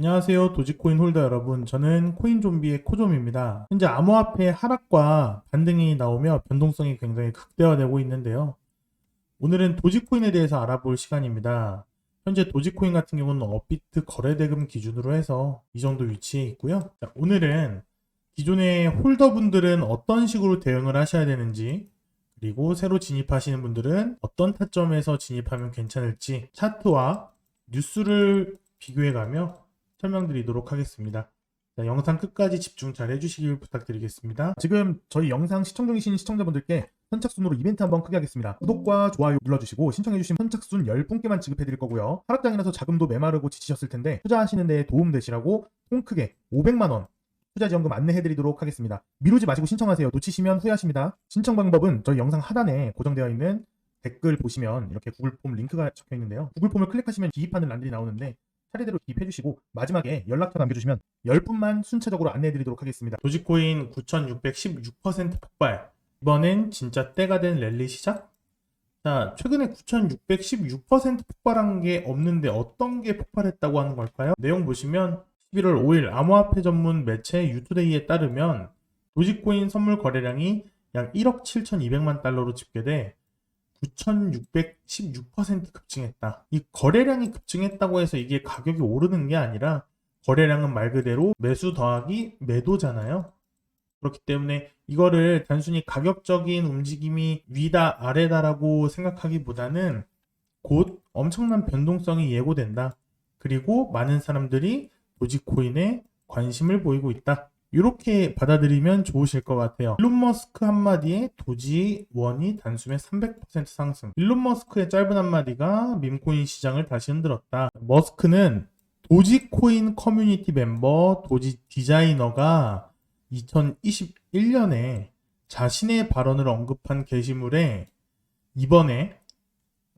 안녕하세요. 도지코인 홀더 여러분. 저는 코인좀비의 코좀입니다. 현재 암호화폐 하락과 반등이 나오며 변동성이 굉장히 극대화되고 있는데요. 오늘은 도지코인에 대해서 알아볼 시간입니다. 현재 도지코인 같은 경우는 업비트 거래대금 기준으로 해서 이 정도 위치에 있고요. 자, 오늘은 기존의 홀더분들은 어떤 식으로 대응을 하셔야 되는지 그리고 새로 진입하시는 분들은 어떤 타점에서 진입하면 괜찮을지 차트와 뉴스를 비교해 가며 설명드리도록 하겠습니다. 자, 영상 끝까지 집중 잘 해주시길 부탁드리겠습니다. 지금 저희 영상 시청 중이신 시청자분들께 선착순으로 이벤트 한번 크게 하겠습니다. 구독과 좋아요 눌러주시고 신청해주신 선착순 10분께만 지급해드릴 거고요. 하락장이라서 자금도 메마르고 지치셨을 텐데 투자하시는 데 도움 되시라고 통 크게 500만원 투자 지원금 안내해드리도록 하겠습니다. 미루지 마시고 신청하세요. 놓치시면 후회하십니다. 신청 방법은 저희 영상 하단에 고정되어 있는 댓글 보시면 이렇게 구글 폼 링크가 적혀 있는데요. 구글 폼을 클릭하시면 기입하는 란들이 나오는데 차례대로 기입해 주시고 마지막에 연락처 남겨주시면 10분만 순차적으로 안내해 드리도록 하겠습니다. 도지코인 9616% 폭발 이번엔 진짜 때가 된 랠리 시작? 자 최근에 9616% 폭발한 게 없는데 어떤 게 폭발했다고 하는 걸까요? 내용 보시면 11월 5일 암호화폐 전문 매체 유투데이에 따르면 도지코인 선물 거래량이 약 1억 7,200만 달러로 집계돼 9,616% 급증했다. 이 거래량이 급증했다고 해서 이게 가격이 오르는 게 아니라 거래량은 말 그대로 매수 더하기 매도잖아요. 그렇기 때문에 이거를 단순히 가격적인 움직임이 위다 아래다라고 생각하기보다는 곧 엄청난 변동성이 예고된다. 그리고 많은 사람들이 도지코인에 관심을 보이고 있다. 이렇게 받아들이면 좋으실 것 같아요. 일론 머스크 한마디에 도지 원이 단숨에 300% 상승. 일론 머스크의 짧은 한마디가 밈코인 시장을 다시 흔들었다. 머스크는 도지코인 커뮤니티 멤버, 도지 디자이너가 2021년에 자신의 발언을 언급한 게시물에 이번에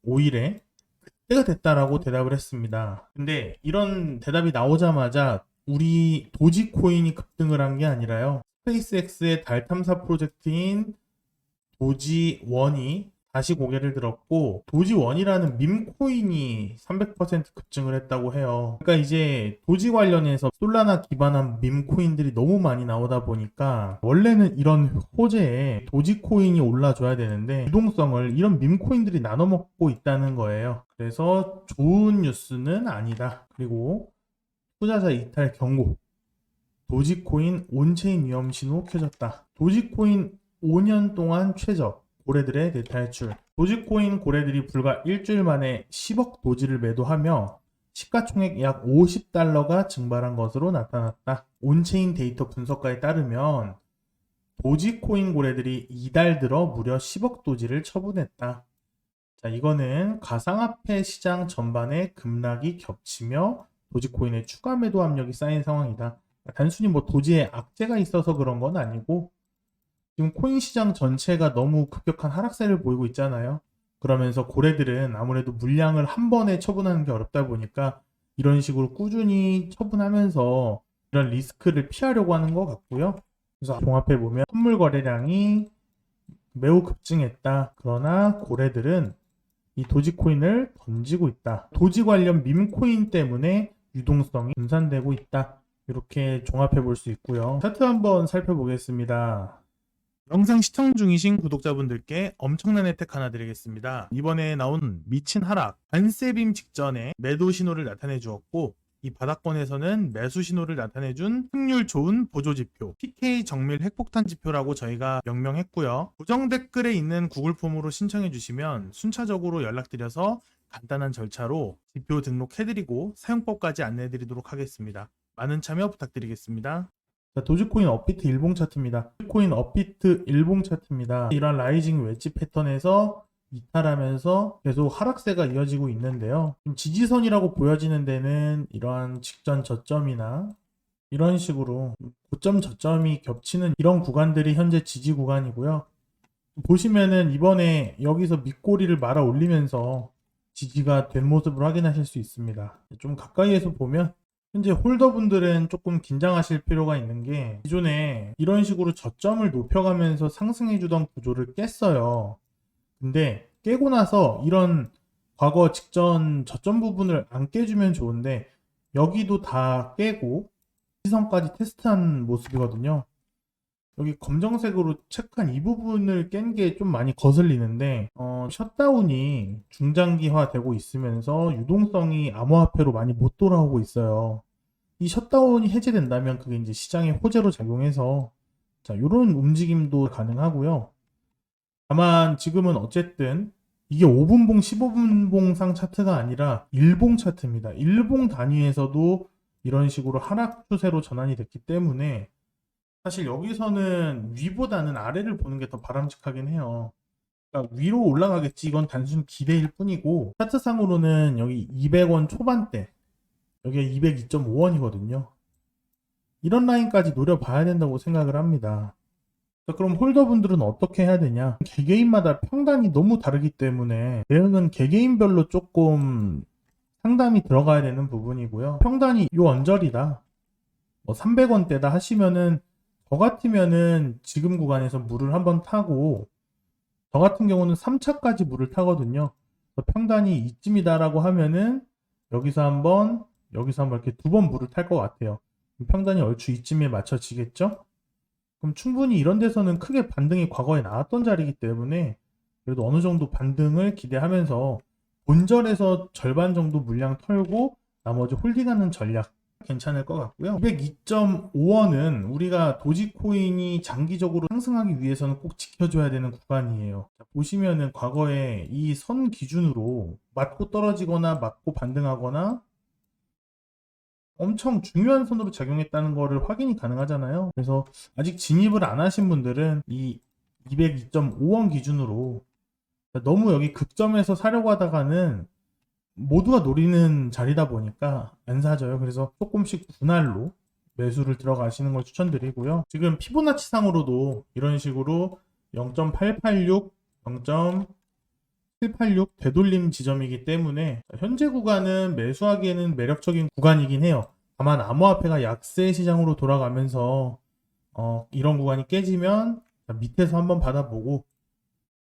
5일에 그때가 됐다라고 대답을 했습니다. 근데 이런 대답이 나오자마자 우리 도지코인이 급등을 한 게 아니라요. 스페이스X의 달 탐사 프로젝트인 도지원이 다시 고개를 들었고 도지원이라는 밈코인이 300% 급증을 했다고 해요. 그러니까 이제 도지 관련해서 솔라나 기반한 밈코인들이 너무 많이 나오다 보니까 원래는 이런 호재에 도지코인이 올라줘야 되는데 유동성을 이런 밈코인들이 나눠먹고 있다는 거예요. 그래서 좋은 뉴스는 아니다. 그리고 투자자 이탈 경고. 도지코인 온체인 위험 신호 켜졌다. 도지코인 5년 동안 최저 고래들의 대탈출. 도지코인 고래들이 불과 일주일 만에 10억 도지를 매도하며 시가총액 약 50달러가 증발한 것으로 나타났다. 온체인 데이터 분석가에 따르면 도지코인 고래들이 이달 들어 무려 10억 도지를 처분했다. 자, 이거는 가상화폐 시장 전반에 급락이 겹치며 도지코인의 추가 매도 압력이 쌓인 상황이다. 단순히 뭐 도지에 악재가 있어서 그런 건 아니고 지금 코인 시장 전체가 너무 급격한 하락세를 보이고 있잖아요. 그러면서 고래들은 아무래도 물량을 한 번에 처분하는 게 어렵다 보니까 이런 식으로 꾸준히 처분하면서 이런 리스크를 피하려고 하는 것 같고요. 그래서 종합해 보면 선물 거래량이 매우 급증했다. 그러나 고래들은 이 도지코인을 던지고 있다. 도지 관련 밈코인 때문에 유동성이 분산되고 있다. 이렇게 종합해 볼 수 있고요. 차트 한번 살펴보겠습니다. 영상 시청 중이신 구독자분들께 엄청난 혜택 하나 드리겠습니다. 이번에 나온 미친 하락, 반세빔 직전에 매도 신호를 나타내 주었고 이 바닥권에서는 매수 신호를 나타내준 확률 좋은 보조 지표, PK 정밀 핵폭탄 지표라고 저희가 명명했고요. 고정 댓글에 있는 구글 폼으로 신청해 주시면 순차적으로 연락드려서 간단한 절차로 지표 등록해드리고 사용법까지 안내해드리도록 하겠습니다. 많은 참여 부탁드리겠습니다. 자, 도지코인 업비트 일봉 차트입니다. 도지코인 업비트 일봉 차트입니다. 이런 라이징 웨지 패턴에서 이탈하면서 계속 하락세가 이어지고 있는데요. 좀 지지선이라고 보여지는 데는 이러한 직전 저점이나 이런 식으로 고점 저점이 겹치는 이런 구간들이 현재 지지 구간이고요. 보시면은 이번에 여기서 밑꼬리를 말아 올리면서 지지가 된 모습을 확인하실 수 있습니다. 좀 가까이에서 보면 현재 홀더분들은 조금 긴장하실 필요가 있는 게 기존에 이런 식으로 저점을 높여가면서 상승해주던 구조를 깼어요. 근데 깨고 나서 이런 과거 직전 저점 부분을 안 깨주면 좋은데 여기도 다 깨고 시선까지 테스트한 모습이거든요. 여기 검정색으로 체크한 이 부분을 깬 게 좀 많이 거슬리는데 어, 셧다운이 중장기화 되고 있으면서 유동성이 암호화폐로 많이 못 돌아오고 있어요. 이 셧다운이 해제된다면 그게 이제 시장의 호재로 작용해서 자, 요런 움직임도 가능하고요. 다만 지금은 어쨌든 이게 5분봉, 15분봉상 차트가 아니라 일봉 차트입니다. 일봉 단위에서도 이런 식으로 하락 추세로 전환이 됐기 때문에 사실 여기서는 위보다는 아래를 보는 게 더 바람직하긴 해요. 그러니까 위로 올라가겠지. 이건 단순 기대일 뿐이고 차트상으로는 여기 200원 초반대 여기가 202.5원이거든요. 이런 라인까지 노려봐야 된다고 생각을 합니다. 자, 그럼 홀더분들은 어떻게 해야 되냐? 개개인마다 평단이 너무 다르기 때문에 대응은 개개인별로 조금 상담이 들어가야 되는 부분이고요. 평단이 요 언저리다. 뭐 300원대다 하시면은 저 같으면은 지금 구간에서 물을 한번 타고 저 같은 경우는 3차까지 물을 타거든요. 평단이 이쯤이다라고 하면은 여기서 한번 여기서 한번 이렇게 두 번 물을 탈 것 같아요. 평단이 얼추 이쯤에 맞춰지겠죠? 그럼 충분히 이런 데서는 크게 반등이 과거에 나왔던 자리이기 때문에 그래도 어느 정도 반등을 기대하면서 본절에서 절반 정도 물량 털고 나머지 홀딩하는 전략 괜찮을 것 같고요. 202.5원은 우리가 도지코인이 장기적으로 상승하기 위해서는 꼭 지켜줘야 되는 구간이에요. 자, 보시면은 과거에 이 선 기준으로 맞고 떨어지거나 맞고 반등하거나 엄청 중요한 선으로 작용했다는 거를 확인이 가능하잖아요. 그래서 아직 진입을 안 하신 분들은 이 202.5원 기준으로 너무 여기 극점에서 사려고 하다가는 모두가 노리는 자리다 보니까 안 사져요. 그래서 조금씩 분할로 매수를 들어가시는 걸 추천드리고요. 지금 피보나치 상으로도 이런 식으로 0.886, 0.786 되돌림 지점이기 때문에 현재 구간은 매수하기에는 매력적인 구간이긴 해요. 다만 암호화폐가 약세 시장으로 돌아가면서 어, 이런 구간이 깨지면 밑에서 한번 받아보고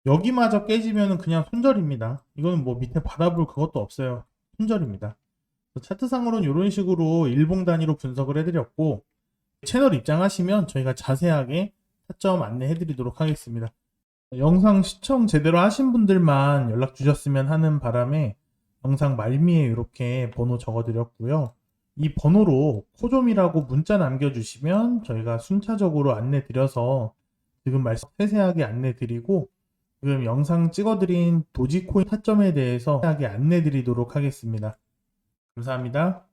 여기마저 깨지면 그냥 손절입니다. 이거는 뭐 밑에 받아볼 그것도 없어요. 손절입니다. 차트상으로는 이런 식으로 일봉 단위로 분석을 해드렸고 채널 입장하시면 저희가 자세하게 타점 안내해드리도록 하겠습니다. 영상 시청 제대로 하신 분들만 연락 주셨으면 하는 바람에 영상 말미에 이렇게 번호 적어드렸고요. 이 번호로 코좀이라고 문자 남겨주시면 저희가 순차적으로 안내드려서 지금 말씀 세세하게 안내드리고 지금 영상 찍어드린 도지코인 타점에 대해서 세세하게 안내 드리도록 하겠습니다. 감사합니다.